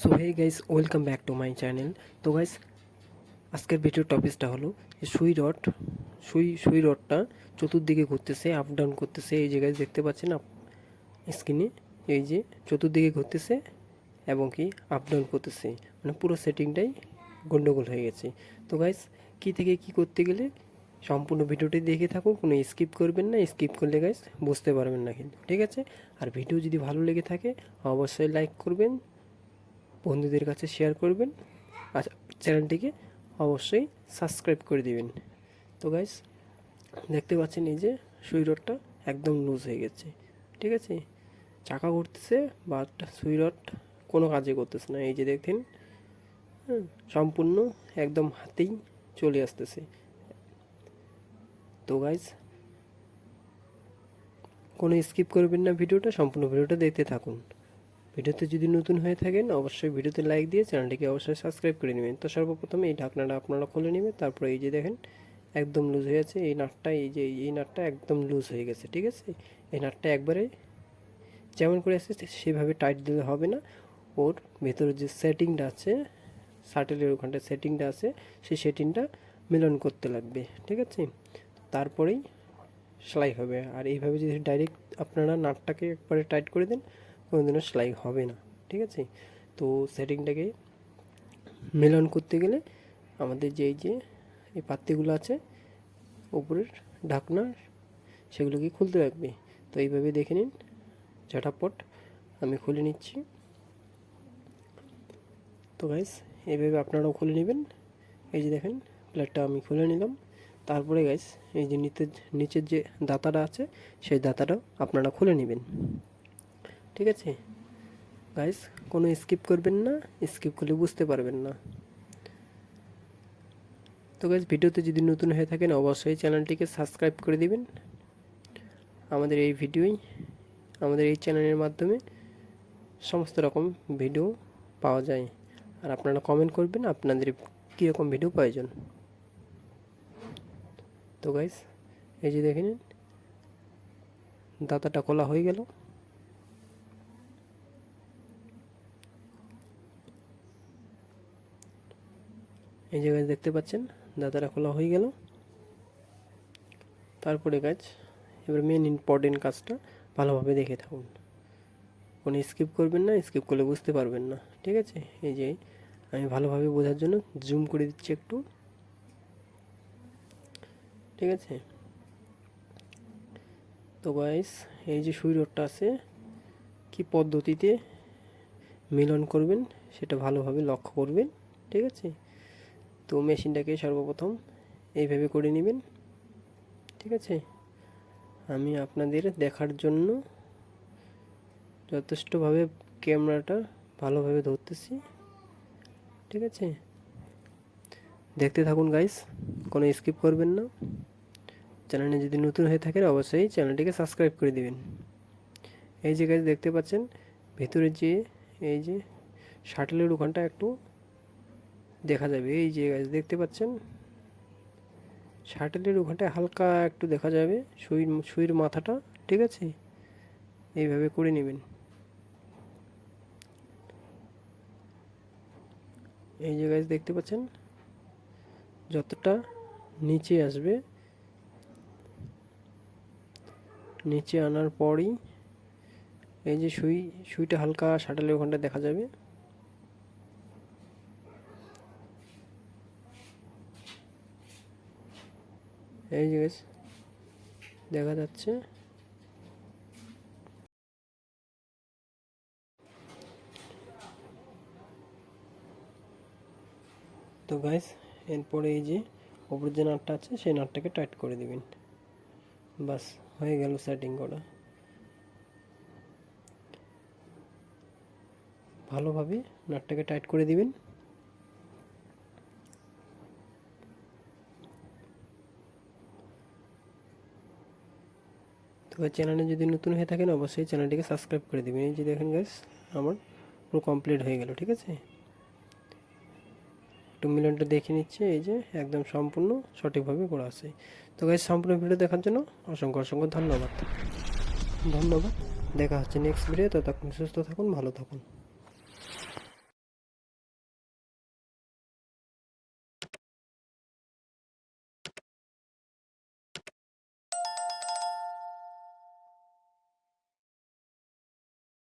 So hey guys welcome back to my channel তো guys আজকের ভিডিওর টপিকসটা হলো সুই রড সুই সুই রডটা চতুর্দিকে ঘুরতেছে আপ ডাউন করতেছে। এই যে গাইস দেখতে পাচ্ছেন আপ স্ক্রিনে এই যে চতুর্দিকে ঘুরতেছে এবং কি আপ ডাউন করতেছে। মানে পুরো সেটিংটাই গন্ডগোল হয়ে গেছে। তো গাইস কি থেকে কি করতে গেলে সম্পূর্ণ ভিডিওটি দেখে থাকুন, কোনো স্কিপ করবেন না। স্কিপ করলে গাইস বুঝতে পারবেন না কিন্তু, ঠিক আছে? আর ভিডিও যদি ভালো লেগে থাকে, অবশ্যই লাইক করবেন। বন্ধুদের কাছে শেয়ার করবেন। আর চ্যানেলটিকে অবশ্যই সাবস্ক্রাইব করে দিবেন। তো গাইস দেখতে পাচ্ছেন এই যে সুই রডটা একদম লুজ হয়ে গেছে। ঠিক আছে? চাকা ঘুরতেছে বাট সুই রড কোনো কাজে করতেছে না। এই যে দেখেন সম্পূর্ণ একদম হাতেই চলে আসতেছে। তো গাইস কোনো স্কিপ করবেন না ভিডিওটা, সম্পূর্ণ ভিডিওটা দেখতে থাকুন। ভিডিওতে যদি নতুন হয়ে থাকেন, অবশ্যই ভিডিওতে লাইক দিয়ে চ্যানেলটিকে অবশ্যই সাবস্ক্রাইব করে নেবেন। তো সর্বপ্রথম এই ঢাকনাটা আপনারা খুলে নেবেন, তারপরে এই যে দেখেন, একদম লুজ হয়ে আছে এই নাটটা, এই যে, এই নাটটা একদম লুজ হয়ে গেছে, ঠিক আছে? এই নাটটা একবারে যেমন করে আছে সেভাবে টাইট দিলে হবে না। ওর ভেতরে যে সেটিংটা আছে শাটেলের ওখানটা সেটিংটা আছে, সেই সেটিংটা মিলন করতে লাগবে, ঠিক আছে? তারপরেই সেলাই হবে। আর এইভাবে যদি ডাইরেক্ট আপনারা নাটটাকে একবারে টাইট করে দেন কোনোদিনও সেলাই হবে না, ঠিক আছে? তো সেটিংটাকে মিলন করতে গেলে আমাদের যে যে এই পাত্তিগুলো আছে উপরের ঢাকনা, সেগুলোকে খুলতে লাগবে। তো এইভাবে দেখে নিন, ঝটাপট আমি খুলে নিচ্ছি। তো গাইস এইভাবে আপনারাও খুলে নেবেন। এই যে দেখেন, প্লেটটা আমি খুলে নিলাম। তারপরে গাইস এই যে নিচের নিচের যে দাতাটা আছে, সেই দাতাটাও আপনারা খুলে নেবেন। ঠিক আছে? গাইস কোনো স্কিপ করবেন না স্কিপ করলে বুঝতে পারবেন না। তো গাইস ভিডিওতে যদি নতুন হয়ে থাকেন, অবশ্যই চ্যানেলটিকে সাবস্ক্রাইব করে দিবেন। আমাদের এই ভিডিওই, আমাদের এই চ্যানেলের মাধ্যমে সমস্ত রকম ভিডিও পাওয়া যায়। আর আপনারা কমেন্ট করবেন, আপনাদের কীরকম ভিডিও প্রয়োজন। তো গাইস এই যে দেখে নিন, দাতাটা খোলা হয়ে গেল। এই যে গাছ দেখতে পাচ্ছেন দাদারা খোলা হয়ে গেল। তারপরে গাছ এবার মেন ইম্পর্টেন্ট কাজটা ভালোভাবে দেখে থাকুন। কোনো স্কিপ করবেন না স্কিপ করলে বুঝতে পারবেন না, ঠিক আছে? এই যে আমি ভালোভাবে বোঝার জন্য জুম করে দিচ্ছি একটু। ঠিক আছে? তো গাইস এই যে সুই রোডটা আছে, কি পদ্ধতিতে মিলন করবেন সেটা ভালোভাবে লক্ষ্য করবেন, ঠিক আছে? তো মেশিনটাকে সর্বপ্রথম এইভাবে করে নেবেন। ঠিক আছে? আমি আপনাদের দেখার জন্য যথেষ্টভাবে ক্যামেরাটা ভালোভাবে ধরতেছি। ঠিক আছে? দেখতে থাকুন গাইস কোনো স্কিপ করবেন না। চ্যানেলে যদি নতুন হয়ে থাকেন, অবশ্যই চ্যানেলটিকে সাবস্ক্রাইব করে দিবেন। এই যে গাইস দেখতে পাচ্ছেন, ভেতরে যে, এই যে শাটলের ওখানটা একটু দেখা যাবে। এই যে গাছ দেখতে পাচ্ছেন? শাটেলের ওখানটায় হালকা একটু দেখা যাবে সুই সুইয়ের মাথাটা, ঠিক আছে? এইভাবে করে নেবেন। এই যে গাছ দেখতে পাচ্ছেন? যতটা নিচে আসবে, নিচে আনার পরই এই যে সুই, সুইটা হালকা শাটালের ওখানটা দেখা যাবে। এই যে দেখা যাচ্ছে। তো গাইস এরপরে এই যে ওপর যে নাটটা আছে, সেই নাটটাকে টাইট করে দিবেন। বাস, হয়ে গেল সেটিং করা ভালোভাবে নাটটাকে টাইট করে দিবেন। তো চ্যানেলে যদি নতুন হয়ে থাকেন, অবশ্যই চ্যানেলটিকে সাবস্ক্রাইব করে দেবেন। এই যে দেখেন গাইস আমার পুরো কমপ্লিট হয়ে গেল, ঠিক আছে? একটু মিলনটা দেখে নিচ্ছে, এই যে একদম সম্পূর্ণ সঠিকভাবে করা আছে। তো গাইস সম্পূর্ণ ভিডিও দেখার জন্য অসংখ্য অসংখ্য ধন্যবাদ। ধন্যবাদ। দেখা হচ্ছে নেক্সট ভিডিও ততক্ষণ সুস্থ থাকুন, ভালো থাকুন।